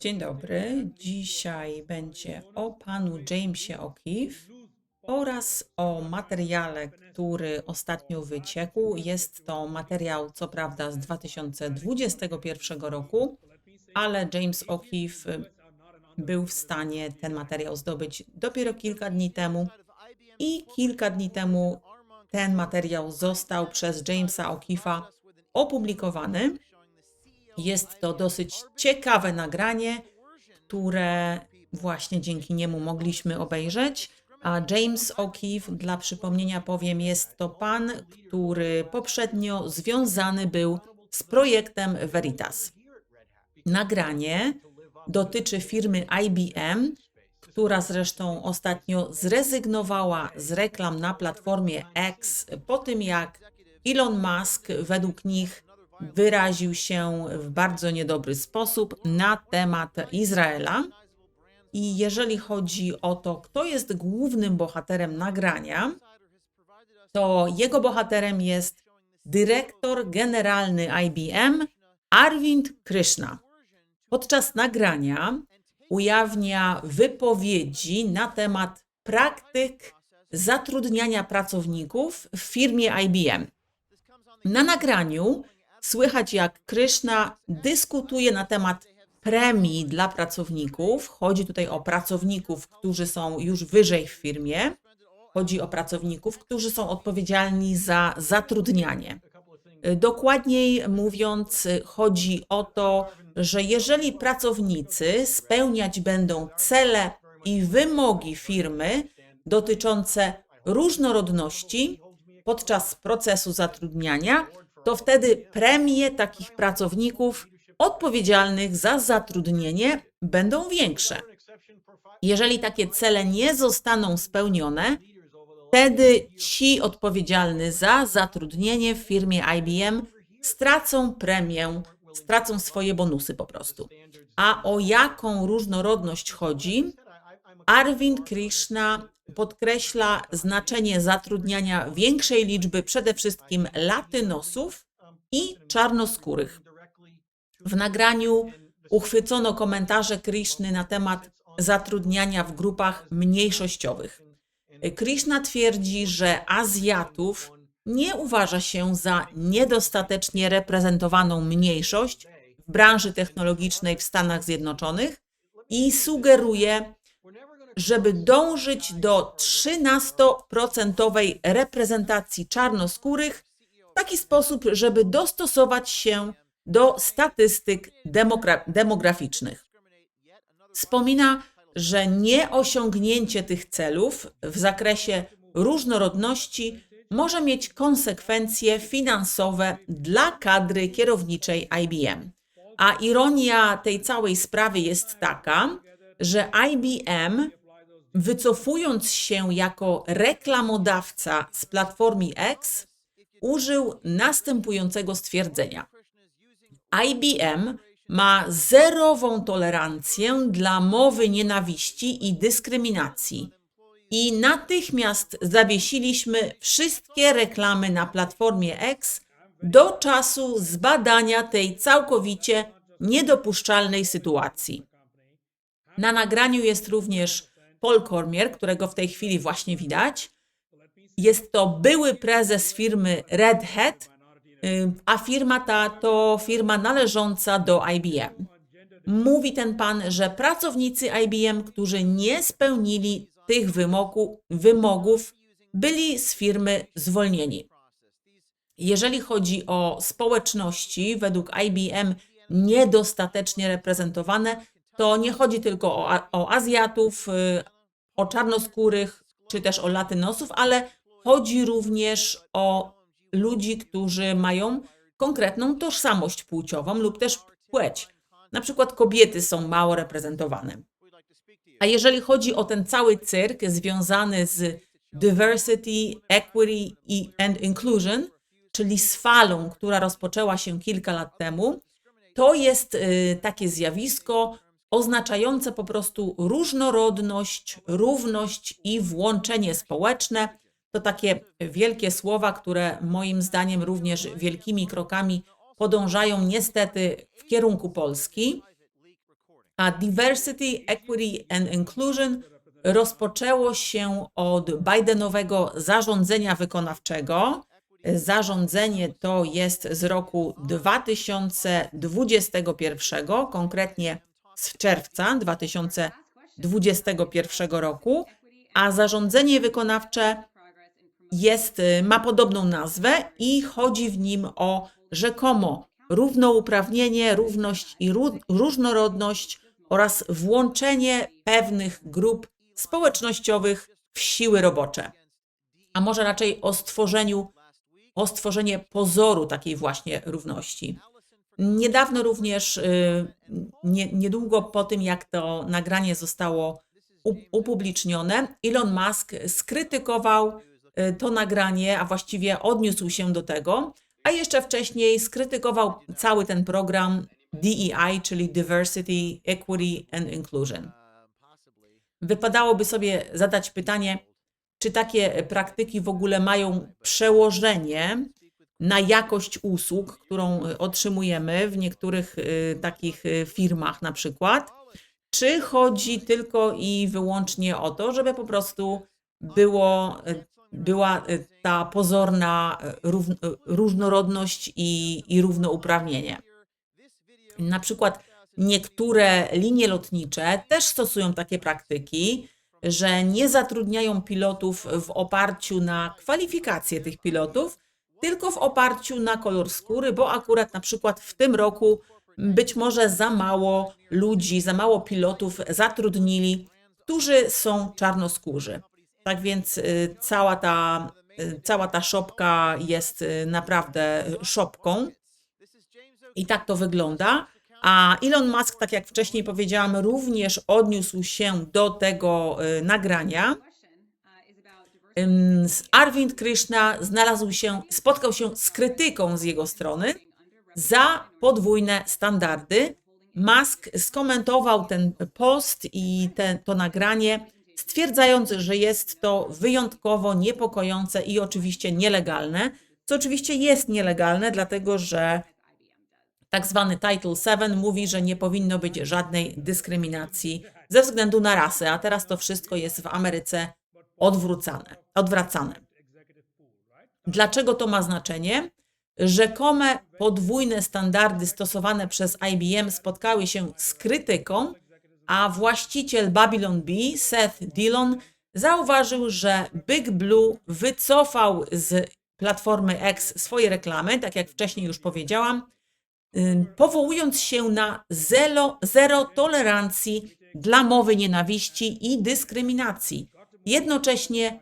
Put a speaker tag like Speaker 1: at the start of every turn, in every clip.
Speaker 1: Dzień dobry. Dzisiaj będzie o panu Jamesie O'Keefe oraz o materiale, który ostatnio wyciekł. Jest to materiał, co prawda, z 2021 roku, ale James O'Keefe był w stanie ten materiał zdobyć dopiero kilka dni temu i kilka dni temu ten materiał został przez Jamesa O'Keefe'a opublikowany. Jest to dosyć ciekawe nagranie, które właśnie dzięki niemu mogliśmy obejrzeć. A James O'Keefe, dla przypomnienia powiem, jest to pan, który poprzednio związany był z projektem Veritas. Nagranie dotyczy firmy IBM, która zresztą ostatnio zrezygnowała z reklam na platformie X po tym, jak Elon Musk według nich wyraził się w bardzo niedobry sposób na temat Izraela. I jeżeli chodzi o to, kto jest głównym bohaterem nagrania, to jego bohaterem jest dyrektor generalny IBM Arvind Krishna. Podczas nagrania ujawnia wypowiedzi na temat praktyk zatrudniania pracowników w firmie IBM. Na nagraniu słychać, jak Krishna dyskutuje na temat premii dla pracowników. Chodzi tutaj o pracowników, którzy są już wyżej w firmie. Chodzi o pracowników, którzy są odpowiedzialni za zatrudnianie. Dokładniej mówiąc, chodzi o to, że jeżeli pracownicy spełniać będą cele i wymogi firmy dotyczące różnorodności podczas procesu zatrudniania, to wtedy premie takich pracowników odpowiedzialnych za zatrudnienie będą większe. Jeżeli takie cele nie zostaną spełnione, wtedy ci odpowiedzialni za zatrudnienie w firmie IBM stracą premię, stracą swoje bonusy po prostu. A o jaką różnorodność chodzi? Arvind Krishna podkreśla znaczenie zatrudniania większej liczby przede wszystkim latynosów i czarnoskórych. W nagraniu uchwycono komentarze Krishny na temat zatrudniania w grupach mniejszościowych. Krishna twierdzi, że Azjatów nie uważa się za niedostatecznie reprezentowaną mniejszość w branży technologicznej w Stanach Zjednoczonych i sugeruje, żeby dążyć do 13% reprezentacji czarnoskórych w taki sposób, żeby dostosować się do statystyk demogra demograficznych. Wspomina, że nieosiągnięcie tych celów w zakresie różnorodności może mieć konsekwencje finansowe dla kadry kierowniczej IBM. A ironia tej całej sprawy jest taka, że IBM wycofując się jako reklamodawca z platformy X, użył następującego stwierdzenia. IBM ma zerową tolerancję dla mowy nienawiści i dyskryminacji. I natychmiast zawiesiliśmy wszystkie reklamy na platformie X do czasu zbadania tej całkowicie niedopuszczalnej sytuacji. Na nagraniu jest również Paul Cormier, którego w tej chwili właśnie widać. Jest to były prezes firmy Red Hat, a firma ta to firma należąca do IBM. Mówi ten pan, że pracownicy IBM, którzy nie spełnili tych wymogu, wymogów, byli z firmy zwolnieni. Jeżeli chodzi o społeczności, według IBM niedostatecznie reprezentowane, to nie chodzi tylko o, o Azjatów, y, o czarnoskórych czy też o latynosów, ale chodzi również o ludzi, którzy mają konkretną tożsamość płciową lub też płeć. Na przykład kobiety są mało reprezentowane. A jeżeli chodzi o ten cały cyrk związany z diversity, equity and inclusion, czyli z falą, która rozpoczęła się kilka lat temu, to jest y, takie zjawisko, oznaczające po prostu różnorodność, równość i włączenie społeczne. To takie wielkie słowa, które moim zdaniem również wielkimi krokami podążają niestety w kierunku Polski. A diversity, equity and inclusion rozpoczęło się od Bidenowego zarządzenia wykonawczego. Zarządzenie to jest z roku 2021, konkretnie z czerwca 2021 roku, a zarządzenie wykonawcze jest, y, ma podobną nazwę i chodzi w nim o rzekomo równouprawnienie, równość i ró- różnorodność oraz włączenie pewnych grup społecznościowych w siły robocze. A może raczej o stworzeniu, o stworzenie pozoru takiej właśnie równości. Niedawno również, y, nie, niedługo po tym, jak to nagranie zostało upublicznione, Elon Musk skrytykował y, to nagranie, a właściwie odniósł się do tego, a jeszcze wcześniej skrytykował cały ten program DEI, czyli Diversity, Equity and Inclusion. Wypadałoby sobie zadać pytanie, czy takie praktyki w ogóle mają przełożenie na jakość usług, którą y, otrzymujemy w niektórych y, takich y, firmach na przykład, czy chodzi tylko i wyłącznie o to, żeby po prostu było, była ta pozorna różnorodność i, i równouprawnienie. Na przykład niektóre linie lotnicze też stosują takie praktyki, że nie zatrudniają pilotów w oparciu na kwalifikacje tych pilotów, tylko w oparciu na kolor skóry, bo akurat na przykład w tym roku być może za mało ludzi, za mało pilotów zatrudnili, którzy są czarnoskórzy. Tak więc y, cała ta, y, cała ta szopka jest y, naprawdę szopką. I tak to wygląda. A Elon Musk, tak jak wcześniej powiedziałam, również odniósł się do tego nagrania. Arvind Krishna znalazł się, spotkał się z krytyką z jego strony za podwójne standardy. Musk skomentował ten post i te, to nagranie, stwierdzając, że jest to wyjątkowo niepokojące i oczywiście nielegalne, co oczywiście jest nielegalne, dlatego że tak zwany Title VII mówi, że nie powinno być żadnej dyskryminacji ze względu na rasę, a teraz to wszystko jest w Ameryce odwrócane, odwracane. Dlaczego to ma znaczenie? Rzekome podwójne standardy stosowane przez IBM spotkały się z krytyką, a właściciel Babylon B, Seth Dillon, zauważył, że Big Blue wycofał z platformy X swoje reklamy, tak jak wcześniej już powiedziałam, powołując się na zero, zero tolerancji dla mowy nienawiści i dyskryminacji. Jednocześnie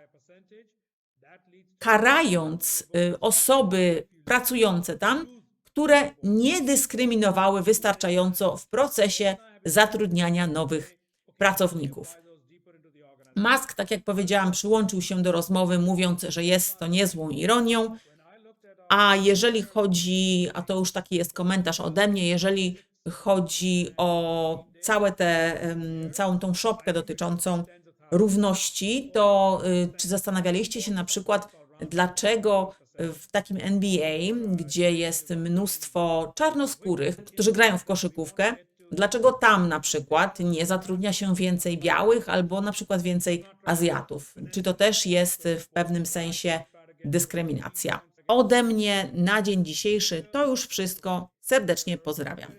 Speaker 1: karając y, osoby pracujące tam, które nie dyskryminowały wystarczająco w procesie zatrudniania nowych pracowników. Musk, tak jak powiedziałam, przyłączył się do rozmowy, mówiąc, że jest to niezłą ironią. A jeżeli chodzi, a to już taki jest komentarz ode mnie, jeżeli chodzi o całe te, całą tą szopkę dotyczącą równości, to y, czy zastanawialiście się na przykład, dlaczego w takim NBA, gdzie jest mnóstwo czarnoskórych, którzy grają w koszykówkę, dlaczego tam na przykład nie zatrudnia się więcej białych albo na przykład więcej Azjatów? Czy to też jest w pewnym sensie dyskryminacja? Ode mnie na dzień dzisiejszy to już wszystko. Serdecznie pozdrawiam.